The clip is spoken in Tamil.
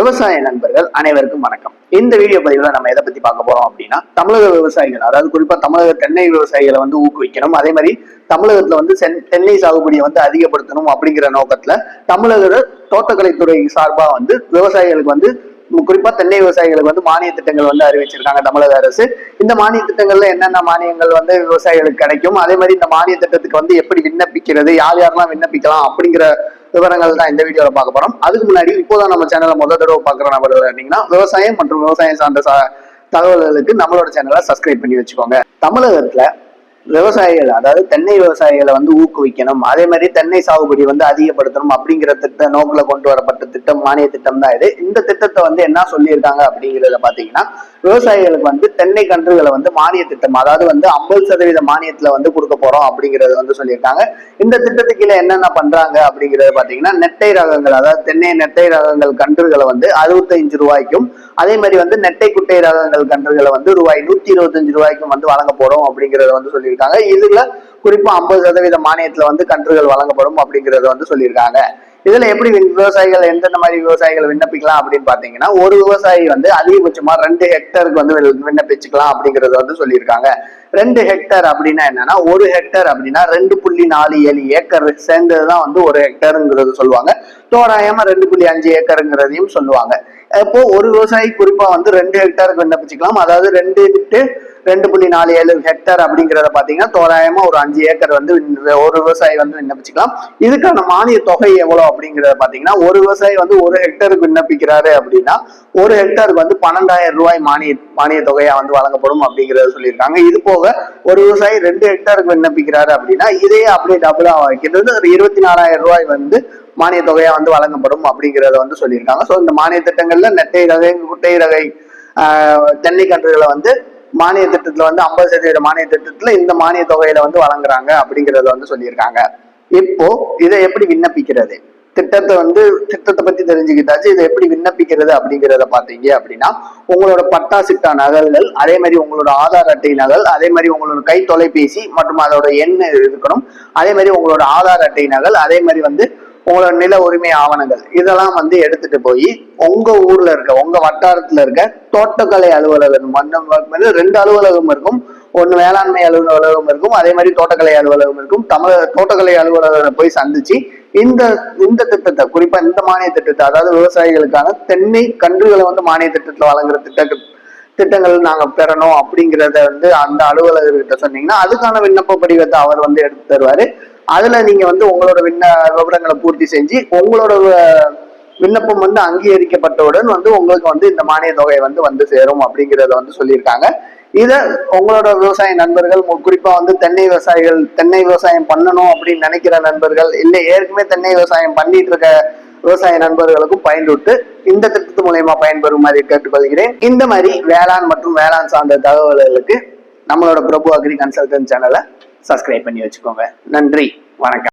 விவசாய நண்பர்கள் அனைவருக்கும் வணக்கம். இந்த வீடியோ பதிவுல நம்ம எதை பத்தி பார்க்க போறோம் அப்படின்னா தமிழக விவசாயிகள் அதாவது குறிப்பா தமிழக தென்னை விவசாயிகளை வந்து ஊக்குவிக்கணும். அதே மாதிரி தமிழகத்துல வந்து சென்- தென்னை சாகுபடியை வந்து அதிகப்படுத்தணும் அப்படிங்கிற நோக்கத்துல தமிழக தோட்டக்கலைத்துறை சார்பா வந்து விவசாயிகளுக்கு வந்து குறிப்பா தென்னை விவசாயிகளுக்கு வந்து மானிய திட்டங்கள் வந்து அறிவிச்சிருக்காங்க தமிழக அரசு. இந்த மானிய திட்டங்கள்ல என்னென்ன மானியங்கள் வந்து விவசாயிகளுக்கு கிடைக்கும்? அதே மாதிரி இந்த மானிய திட்டத்துக்கு வந்து எப்படி விண்ணப்பிக்கிறது? யார் யாரெல்லாம் விண்ணப்பிக்கலாம் அப்படிங்கிற விவரங்கள் தான் இந்த வீடியோவில் பார்க்க போறோம். அதுக்கு முன்னாடி இப்போதான் நம்ம சேனலை முதல் தடவை பார்க்குற நபர் இருந்தீங்கன்னா விவசாயம் மற்றும் விவசாயம் சார்ந்த ச- தகவல்களுக்கு நம்மளோட சேனலை சப்ஸ்கிரைப் பண்ணி வச்சுக்கோங்க. தமிழகத்துல விவசாயிகள் அதாவது தென்னை விவசாயிகளை வந்து ஊக்குவிக்கணும். அதே மாதிரி தென்னை சாகுபடி வந்து அதிகப்படுத்தணும் அப்படிங்கிற திட்ட நோக்கில் கொண்டு வரப்பட்ட திட்டம் மானிய திட்டம் தான் இது. இந்த திட்டத்தை வந்து என்ன சொல்லியிருக்காங்க அப்படிங்கிறத பாத்தீங்கன்னா விவசாயிகளுக்கு வந்து தென்னை கன்றுகளை வந்து மானிய திட்டம் அதாவது வந்து ஐம்பது சதவீத மானியத்துல வந்து கொடுக்க போறோம் அப்படிங்கறது வந்து சொல்லியிருக்காங்க. இந்த திட்டத்துக்கு கீழே என்னென்ன பண்றாங்க அப்படிங்கறது பாத்தீங்கன்னா நெட்டை ரகங்கள் அதாவது தென்னை நெட்டை ரகங்கள் கன்றுகளை வந்து அறுபத்தஞ்சு ரூபாய்க்கும் அதே மாதிரி வந்து நெட்டை குட்டை ரகங்கள் கன்றுகளை வந்து ரூபாய் நூத்தி இருபத்தஞ்சு ரூபாய்க்கும் வந்து வழங்க போறோம் அப்படிங்கறத வந்து சொல்லியிருக்காங்க. இதுல குறிப்பா ஐம்பது சதவீத மானியத்துல வந்து கன்றுகள் வழங்கப்படும் அப்படிங்கறத வந்து சொல்லியிருக்காங்க. இதுல எப்படி விவசாயிகள் எந்தெந்த மாதிரி விவசாயிகள் விண்ணப்பிக்கலாம் அப்படின்னு பாத்தீங்கன்னா ஒரு விவசாயி வந்து அதிகபட்சமா ரெண்டு ஹெக்டருக்கு வந்து விண்ணப்பிச்சுக்கலாம் அப்படிங்கறத வந்து சொல்லியிருக்காங்க. ரெண்டு ஹெக்டர் அப்படின்னா என்னன்னா ஒரு ஹெக்டர் அப்படின்னா ரெண்டு புள்ளி நாலு ஏழு ஏக்கர் சேர்ந்ததுதான் வந்து ஒரு ஹெக்டருங்கிறது சொல்லுவாங்க. தோராயமா ரெண்டு புள்ளி அஞ்சு ஏக்கருங்கிறதையும் சொல்லுவாங்க. இப்போ ஒரு விவசாயி குறிப்பா வந்து ரெண்டு ஹெக்டருக்கு விண்ணப்பிச்சுக்கலாம். அதாவது ரெண்டு ரெண்டு புள்ளி நாலு ஏழு ஹெக்டர் அப்படிங்கிறத பார்த்தீங்கன்னா தோராயமா ஒரு அஞ்சு ஏக்கர் வந்து ஒரு விவசாயி வந்து விண்ணப்பிச்சுக்கலாம். இதுக்கான மானிய தொகை எவ்வளோ அப்படிங்கிறத பார்த்தீங்கன்னா ஒரு விவசாயி வந்து ஒரு ஹெக்டருக்கு விண்ணப்பிக்கிறாரு அப்படின்னா ஒரு ஹெக்டருக்கு வந்து பன்னெண்டாயிரம் ரூபாய் மானிய மானிய தொகையா வந்து வழங்கப்படும் அப்படிங்கிறத சொல்லியிருக்காங்க. இது போக ஒரு விவசாயி ரெண்டு ஹெக்டருக்கு விண்ணப்பிக்கிறாரு அப்படின்னா இதே அப்படியே டபுளா வைக்கிறது ஒரு இருபத்தி நாலாயிரம் ரூபாய் வந்து மானிய தொகையா வந்து வழங்கப்படும் அப்படிங்கிறத வந்து சொல்லியிருக்காங்க. ஸோ இந்த மானிய திட்டங்கள்ல நெட்டை ரகை குட்டை ரகை தென்னை கன்றுகளை வந்து மானிய திட்டத்துல வந்து ஐம்பது சதவீத மானிய திட்டத்துல இந்த மானிய தொகையில வந்து வழங்குறாங்க அப்படிங்கறத வந்து சொல்லியிருக்காங்க. இப்போ இதை எப்படி விண்ணப்பிக்கிறது? திட்டத்தை வந்து திட்டத்தை பத்தி தெரிஞ்சுக்கிட்டாச்சு. இதை எப்படி விண்ணப்பிக்கிறது அப்படிங்கிறத பாத்தீங்க அப்படின்னா உங்களோட பட்டா சிட்டா நகல்கள் அதே மாதிரி உங்களோட ஆதார் அட்டை நகல் அதே மாதிரி உங்களோட கை தொலைபேசி மற்றும் அதோட எண் இருக்கணும் அதே மாதிரி உங்களோட ஆதார் அட்டை நகல் அதே மாதிரி வந்து உங்களோட நில உரிமை ஆவணங்கள். இதெல்லாம் வந்து எடுத்துட்டு போய் உங்க ஊர்ல இருக்க உங்க வட்டாரத்துல இருக்க தோட்டக்கலை அலுவலகம் மன்னம் வந்து ரெண்டு அலுவலகம் இருக்கும். ஒன்று வேளாண்மை அலுவலகம் இருக்கும் அதே மாதிரி தோட்டக்கலை அலுவலகம் இருக்கும். தமிழக தோட்டக்கலை அலுவலகத்தை போய் சந்திச்சு இந்த இந்த திட்டத்தை குறிப்பா இந்த மானிய திட்டத்தை அதாவது விவசாயிகளுக்கான தென்னை கன்றுகளை வந்து மானிய திட்டத்துல வழங்குற திட்ட திட்டங்கள் நாங்க பெறணும் அப்படிங்கிறத வந்து அந்த அலுவலகர்கிட்ட சொன்னீங்கன்னா அதுக்கான விண்ணப்ப படிவத்தை அவர் வந்து எடுத்து தருவாரு. அதுல நீங்க வந்து உங்களோட விண்ண விவரங்களை பூர்த்தி செஞ்சு உங்களோட விண்ணப்பம் வந்து அங்கீகரிக்கப்பட்டவுடன் வந்து உங்களுக்கு வந்து இந்த மானிய தொகை வந்து வந்து சேரும் அப்படிங்கறத வந்து சொல்லியிருக்காங்க. இதை உங்களோட விவசாய நண்பர்கள் குறிப்பா வந்து தென்னை விவசாயிகள் தென்னை விவசாயம் பண்ணணும் அப்படின்னு நினைக்கிற நண்பர்கள் இல்ல ஏற்கனவே தென்னை விவசாயம் பண்ணிட்டு இருக்க விவசாய நண்பர்களுக்கும் பயன்பட்டு இந்த திட்டத்து மூலயமா பயன்பெறும் மாதிரி கேட்டுக்கொள்கிறேன். இந்த மாதிரி வேளாண் மற்றும் வேளாண் சார்ந்த தகவல்களுக்கு நம்மளோட பிரபு அக்ரி கன்சல்டன்ட் சேனலை சப்ஸ்கிரைப் பண்ணி வச்சுக்கோங்க. நன்றி. வணக்கம்.